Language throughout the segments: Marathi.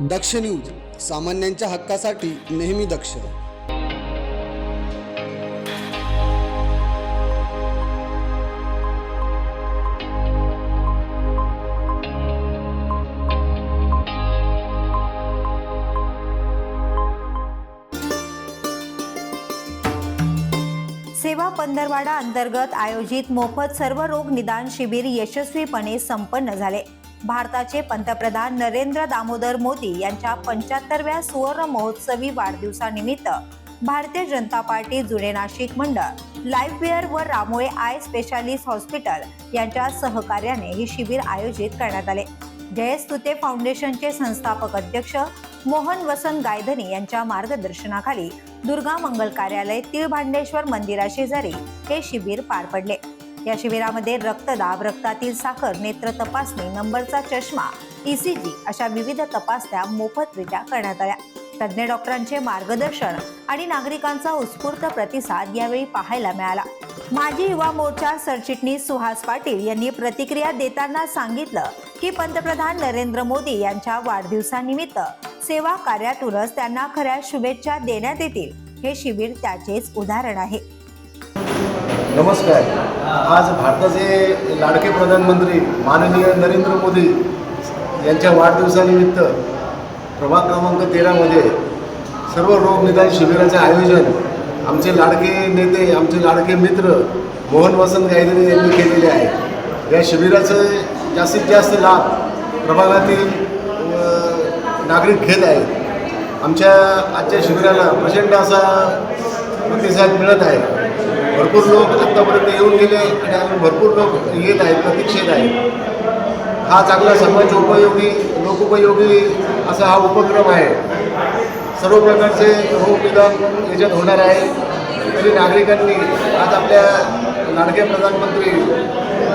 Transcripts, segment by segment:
दक्ष न्यूज सामान्यांच्या हक्कासाठी नेहमी दक्ष. सेवा पंधरवाडा अंतर्गत आयोजित मोफत सर्व रोग निदान शिबिर यशस्वीपणे संपन्न झाले. भारताचे पंतप्रधान नरेंद्र दामोदर मोदी यांच्या पंच्याहत्तरव्या सुवर्ण महोत्सवी वाढदिवसानिमित्त भारतीय जनता पार्टी जुने नाशिक मंडळ लाईफवेअर व रामोळे आय स्पेशालिस्ट हॉस्पिटल यांच्या सहकार्याने हे शिबिर आयोजित करण्यात आले. जयस्तुते फाउंडेशनचे संस्थापक अध्यक्ष मोहन वसंत गायधनी यांच्या मार्गदर्शनाखाली दुर्गा मंगल कार्यालय तिळभांडेश्वर मंदिराशेजारी हे शिबिर पार पडले. या शिबिरामध्ये रक्तदाब रक्तातील साखर नेत्र तपासणी नंबरचा चष्मा ईसीजी अशा विविध तपासण्या मोफतरित्या करण्यात आल्या. तज्ज्ञ डॉक्टरांचे मार्गदर्शन आणि नागरिकांचा उत्स्फूर्त प्रतिसाद यावेळी पाहायला मिळाला. माजी युवा मोर्चा सरचिटणीस सुहास पाटील यांनी प्रतिक्रिया देताना सांगितलं की पंतप्रधान नरेंद्र मोदी यांच्या वाढदिवसानिमित्त सेवा कार्यातूनच त्यांना खऱ्या शुभेच्छा देण्यात येतील. हे शिबिर त्याचेच उदाहरण आहे. नमस्कार. आज भारताचे लाडके प्रधानमंत्री माननीय नरेंद्र मोदी यांच्या वाढदिवसानिमित्त प्रभाग क्रमांक तेरामध्ये सर्व रोगनिदान शिबिराचे आयोजन आमचे लाडके नेते आमचे लाडके मित्र मोहन वसंत गायदेने यांनी केलेले आहे. या शिबिराचे जास्तीत जास्त लाभ प्रभागातील नागरिक घेत आहेत. आमच्या आजच्या शिबिराला प्रचंड असा प्रतिसाद मिळत आहे. भरपूर लोक आत्तापर्यंत येऊन गेले आणि अजून भरपूर लोक येत आहेत प्रतीक्षेत आहेत. हा चांगला समाज उपयोगी लोकोपयोगी असा हा उपक्रम आहे. सर्व प्रकारचे रोग विधान याच्यात होणार आहे. तरी नागरिकांनी आज आपल्या लाडक्या प्रधानमंत्री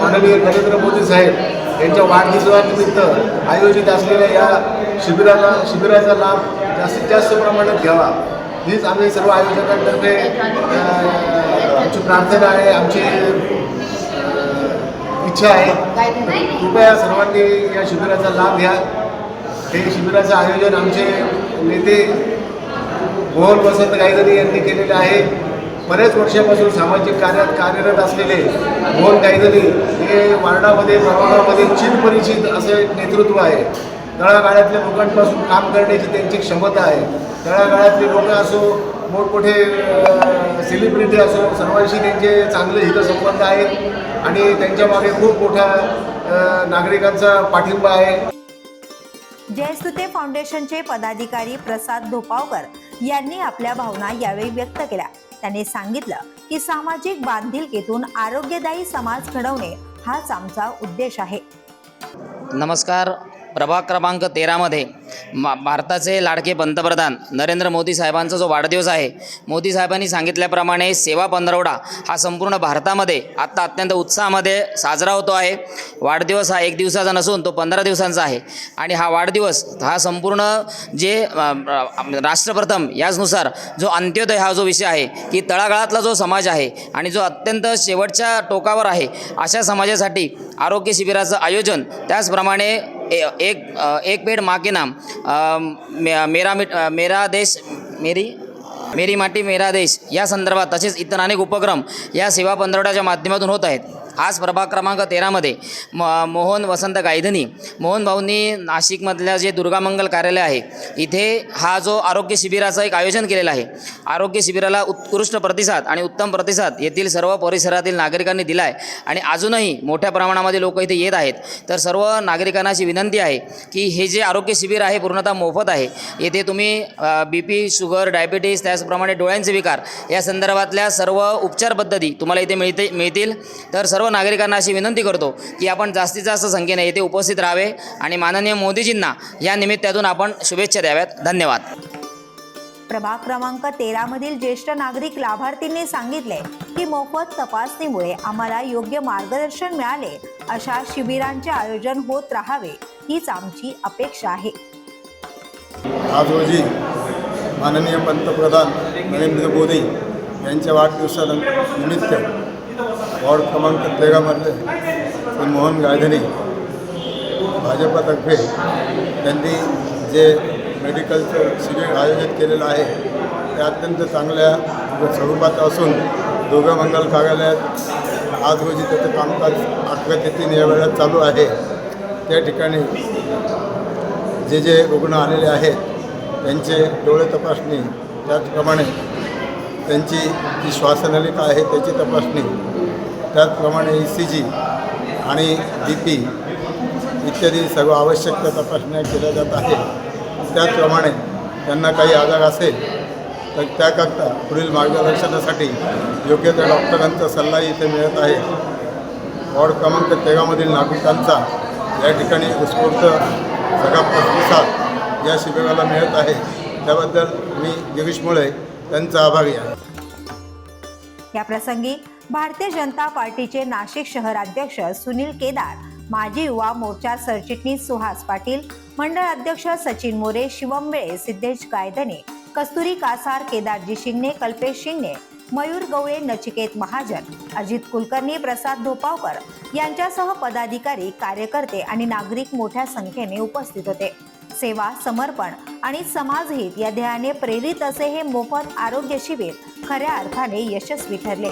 माननीय नरेंद्र मोदी साहेब यांच्या वाढदिवसानिमित्त आयोजित असलेल्या या शिबिराला शिबिराचा लाभ जास्तीत जास्त प्रमाणात घ्यावा. हीच आम्ही सर्व आयोजकांतर्फे आमची प्रार्थना आहे आमची इच्छा आहे. कृपया सर्वांनी या शिबिराचा लाभ घ्या. हे शिबिराचं आयोजन आमचे नेते मोहन वसंत गायधनी यांनी केलेलं आहे. बऱ्याच वर्षापासून सामाजिक कार्यात कार्यरत असलेले मोहन गायधनी हे वार्डामध्ये प्रभागामध्ये चिरपरिचित असे नेतृत्व आहे. तळागाळातल्या लोकांपासून काम करण्याची त्यांची क्षमता आहे. तळागाळातले लोक असो मोठमोठे सेलिब्रिटी असो सर्वांशी त्यांचे चांगले हितसंबंध आहेत आणि त्यांच्या मागे खूप मोठा अ, नागरिकांचा पाठिंबा आहे. जयस्तुते फाउंडेशनचे पदाधिकारी प्रसाद धोपावकर यांनी आपल्या भावना यावेळी व्यक्त केल्या. त्यांनी सांगितलं की सामाजिक बांधिलकीतून आरोग्यदायी समाज घडवणे हाच आमचा उद्देश आहे. नमस्कार. प्रभाग क्रमांक तेरामध्ये मा भारताचे लाडके पंतप्रधान नरेंद्र मोदी साहेबांचा जो वाढदिवस आहे मोदी साहेबांनी सांगितल्याप्रमाणे सेवा पंधरवडा हा संपूर्ण भारतामध्ये आत्ता अत्यंत उत्साहामध्ये साजरा होतो आहे. वाढदिवस हा एक दिवसाचा नसून तो पंधरा दिवसांचा आहे. आणि हा वाढदिवस हा संपूर्ण जे राष्ट्रप्रथम याचनुसार जो अंत्योदय हा जो विषय आहे की तळागाळातला जो समाज आहे आणि जो अत्यंत शेवटच्या टोकावर आहे अशा समाजासाठी आरोग्य शिबिराचं आयोजन त्याचप्रमाणे एक एक पेड माँ के नाम मे- मेरा मेरा देश मेरी मेरी माटी मेरा देश या संदर्भात तसेच इतर अनेक उपक्रम या सेवा पंधरवड्याच्या माध्यमातून होत आहेत. आज प्रभाग क्रमांक तेरामध्ये म मोहन वसंत गायधनी. मोहन भाऊंनी नाशिकमधल्या जे दुर्गामंगल कार्यालय आहे इथे हा जो आरोग्य शिबिराचं एक आयोजन केलेलं आहे. आरोग्य शिबिराला उत्कृष्ट प्रतिसाद आणि उत्तम प्रतिसाद येथील सर्व परिसरातील नागरिकांनी दिला आहे आणि अजूनही मोठ्या प्रमाणामध्ये लोक इथे येत आहेत. तर सर्व नागरिकांना अशी विनंती आहे की हे जे आरोग्य शिबिर आहे पूर्णतः मोफत आहे. येथे तुम्ही बी पी शुगर डायबिटीस त्याचप्रमाणे डोळ्यांचे विकार या संदर्भातल्या सर्व उपचार पद्धती तुम्हाला इथे मिळते मिळतील. तर सर्व नागरिकांना अशी विनंती करतो की आपण जास्तीत जास्त संख्येने येथे उपस्थित राहावे आणि माननीय मोदीजींना या निमित्तातून आपण शुभेच्छा द्याव्यात. धन्यवाद. प्रभाग क्रमांक तेरा मधील ज्येष्ठ नागरिक लाभार्थींनी सांगितले की मोफत तपासणीमुळे आम्हाला योग्य मार्गदर्शन मिळाले. अशा शिबिरांचे आयोजन होत राहावे हीच आमची अपेक्षा आहे. आज रोजी माननीय पंतप्रधान नरेंद्र मोदी यांच्या वाढदिवसाला निमित्त वॉर्ड क्रमांक तेरामधले श्री मोहन गायधनी भाजपातर्फे त्यांनी जे मेडिकलचं शिबिर आयोजित केलेलं आहे ते अत्यंत चांगल्या स्वरूपात असून दोघं मंगल कार्यालयात आज रोजी त्याचं कामकाज अठरा ते तीन या वेळात चालू आहे. त्या ठिकाणी जे जे रुग्ण आलेले आहेत त्यांचे डोळे तपासणी त्याचप्रमाणे त्यांची जी श्वासनलिका आहे त्याची तपासणी त्याचप्रमाणे ई सी जी आणि डी पी इत्यादी सर्व आवश्यक त्या तपासण्या केल्या जात आहेत त्याचप्रमाणे त्यांना काही आजार असेल तर त्याकरता पुढील मार्गदर्शनासाठी योग्य त्या डॉक्टरांचा सल्लाही इथे मिळत आहे. वॉर्ड क्रमांक तेरामधील नागरिकांचा या ठिकाणी उत्स्फूर्त सगळा प्रतिसाद या शिबिराला मिळत आहे. त्याबद्दल मी गिरीश मुळे त्यांचा आभारी आहे. या प्रसंगी भारतीय जनता पार्टीचे नाशिक शहर अध्यक्ष सुनील केदार माजी युवा मोर्चा सरचिटणीस सुहास पाटील मंडळ अध्यक्ष सचिन मोरे शिवम सिद्धेश गायधने कस्तुरी कासार केदारजी शिंगणे कल्पेश शिंगणे मयूर गवळे नचिकेत महाजन अजित कुलकर्णी प्रसाद धोपावकर यांच्यासह पदाधिकारी कार्यकर्ते आणि नागरिक मोठ्या संख्येने उपस्थित होते. सेवा समर्पण आणि समाजहित या ध्येयाने प्रेरित असे हे मोफत आरोग्य शिबिर खऱ्या अर्थाने यशस्वी ठरले.